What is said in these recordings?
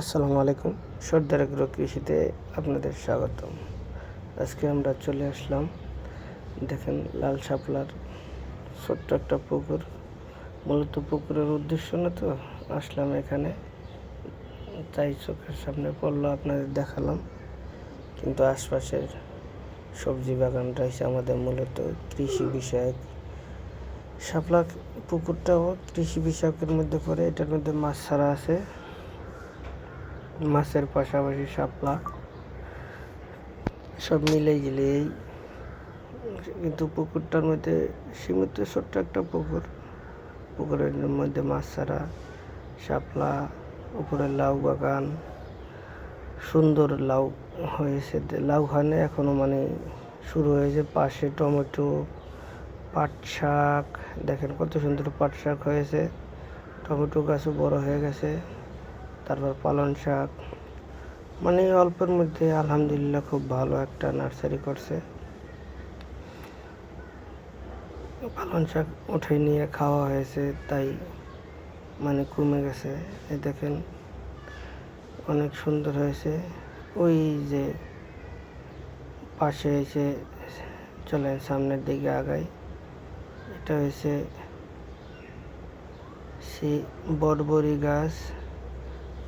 আসসালামু আলাইকুম। সর্দার এগ্রো কৃষিতে আপনাদের স্বাগতম। আজকে আমরা চলে আসলাম, দেখেন লাল শাপলার ছোট্ট একটা পুকুর। মূলত পুকুরের উদ্দেশ্য না তো, আসলাম এখানে। তাই চোখের সামনে পড়ল, আপনাদের দেখালাম। কিন্তু আশপাশের সবজি বাগান রয়েছে আমাদের মূলত কৃষি বিষয়ক। শাপলা পুকুরটাও কৃষি বিষয়কের মধ্যে পড়ে, এটার মধ্যে মাছ ছাড়া আছে। মাছের পাশাপাশি শাপলা, সব মিলে গেলে এই কিন্তু পুকুরটার মধ্যে, সীমিত ছোট্ট একটা পুকুর। পুকুরের মধ্যে মাছ ছাড়া শাপলা, উপরে লাউ বাগান, সুন্দর লাউ হয়েছে। লাউ খানে এখনও মানে শুরু হয়েছে পাশে টমেটো, পাট শাক। দেখেন কত সুন্দর পাট শাক হয়েছে। টমেটো গাছও বড় হয়ে গেছে। তারপর পালন শাক। মানে অল্পের মধ্যে আলহামদুলিল্লাহ খুব ভালো একটা নার্সারি করছে। পালন শাক উঠে নিয়ে খাওয়া হয়েছে, তাই মানে কমে গেছে। এই দেখেন, অনেক সুন্দর হয়েছে। ওই যে পাশে এসে চলেন, সামনের দিকে আগাই। এটা হয়েছে সে বরবরি গাছ।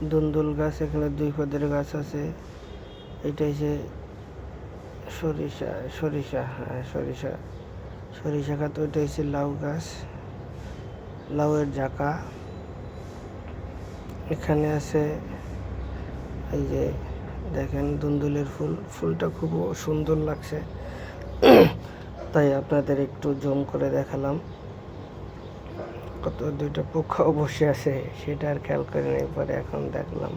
দুন্দুল গাছ, এখানে দুই পদের গাছ আছে। এটা হচ্ছে সরিষা সরিষা হ্যাঁ সরিষা। সরিষা খাত, ওইটা হচ্ছে লাউ গাছ। লাউয়ের ঝাঁকা। এখানে আছে এই যে দেখেন দুন্দুলের ফুল। ফুলটা খুব সুন্দর লাগছে। তাই আপনাদের একটু জম করে দেখালাম। কত দুইটা পক্ষও বসে আছে, সেটা আর খেয়াল করে নেই, পরে এখন দেখলাম।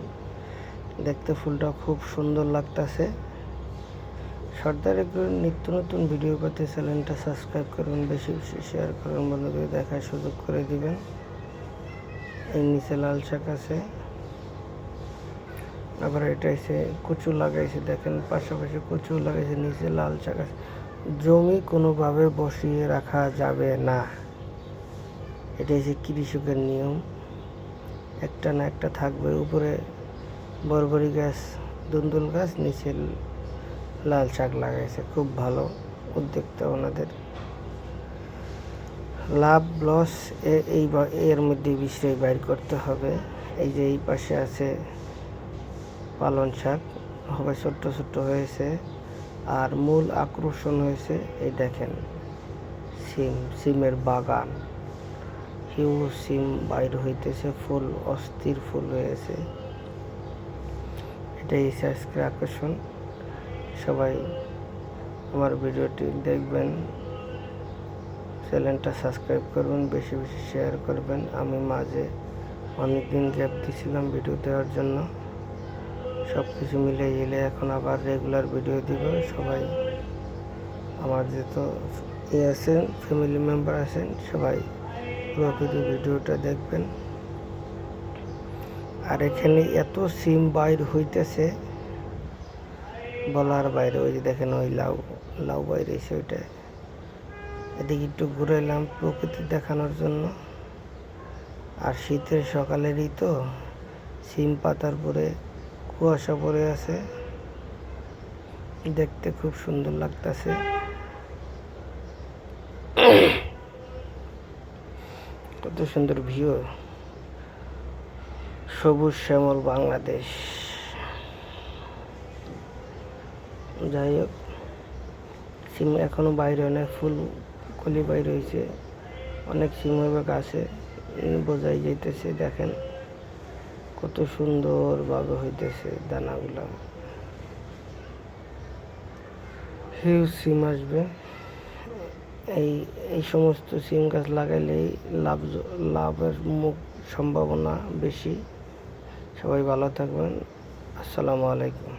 দেখতে ফুলটা খুব সুন্দর লাগতেছে। সর্দার একটু নিত্য নতুন ভিডিও পেতে চ্যানেলটা সাবস্ক্রাইব করুন, বেশি বেশি শেয়ার করুন, বন্ধুদের দেখার সুযোগ করে দিবেন। এই নিচে লাল শাক আছে। আবার এটা এসে কচু লাগাইছে, দেখেন পাশাপাশি কচু লাগাইছে, নিচে লাল শাক আছে। জমি কোনোভাবে বসিয়ে রাখা যাবে না। এটা হচ্ছে কৃষকের নিয়ম। একটা না একটা থাকবে, উপরে বরবরি গাছ, দুন্দুল গাছ, নিচে লাল শাক লাগাইছে, খুব ভালো উদ্যোক্তা ওনাদের। লাভ, লস এই এর মধ্যে বিষয় বাইর করতে হবে। এই যে এই পাশে আছে পালন শাক, হবে ছোট্ট ছোট্ট হয়েছে। আর মূল আকর্ষণ হয়েছে, এই দেখেন, সিম, সিমের বাগান। হিউজ সিম বাইর হইতেছে, ফুল অস্থির ফুল হয়েছে এটাই আজকের আকর্ষণ। সবাই আমার ভিডিওটি দেখবেন, চ্যানেলটা সাবস্ক্রাইব করবেন, বেশি বেশি শেয়ার করবেন। আমি মাঝে অনেক দিন গ্যাপ দিয়েছিলাম ভিডিও দেওয়ার জন্য। সব কিছু মিলে গেলে এখন আবার রেগুলার ভিডিও দিব। সবাই আমার যেহেতু ইয়ে আছেন ফ্যামিলি মেম্বার আছেন, সবাই পুরোপুরি ভিডিওটা দেখবেন। আর এখানে এত সিম বাইর হইতেছে, বলার বাইরে, ওই যে দেখেন ওই লাউ লাউ বাইরে এসে ওইটা। এদিকে একটু ঘুরে এলাম প্রকৃতি দেখানোর জন্য। আর শীতের সকালেরই তো সিম পাতার পরে কুয়াশা পড়ে আছে। দেখতে খুব সুন্দর লাগতেছে। কত সুন্দর ভিউ সবুজ শ্যামল বাংলাদেশ। যাই হোক, সিম এখনও বাইরে অনেক ফুল কলি বাইরে হয়েছে। অনেক সিম হবে গাছে বোঝাই যাইতেছে, দেখেন। কত সুন্দরভাবে হইতেছে দানাগুলো। হিউজ সিম আসবে। এই এই সমস্ত সিম গাছ লাগাইলেই লাভ লাভের মুখ সম্ভাবনা বেশি। সবাই ভালো থাকবেন। আসসালামু আলাইকুম।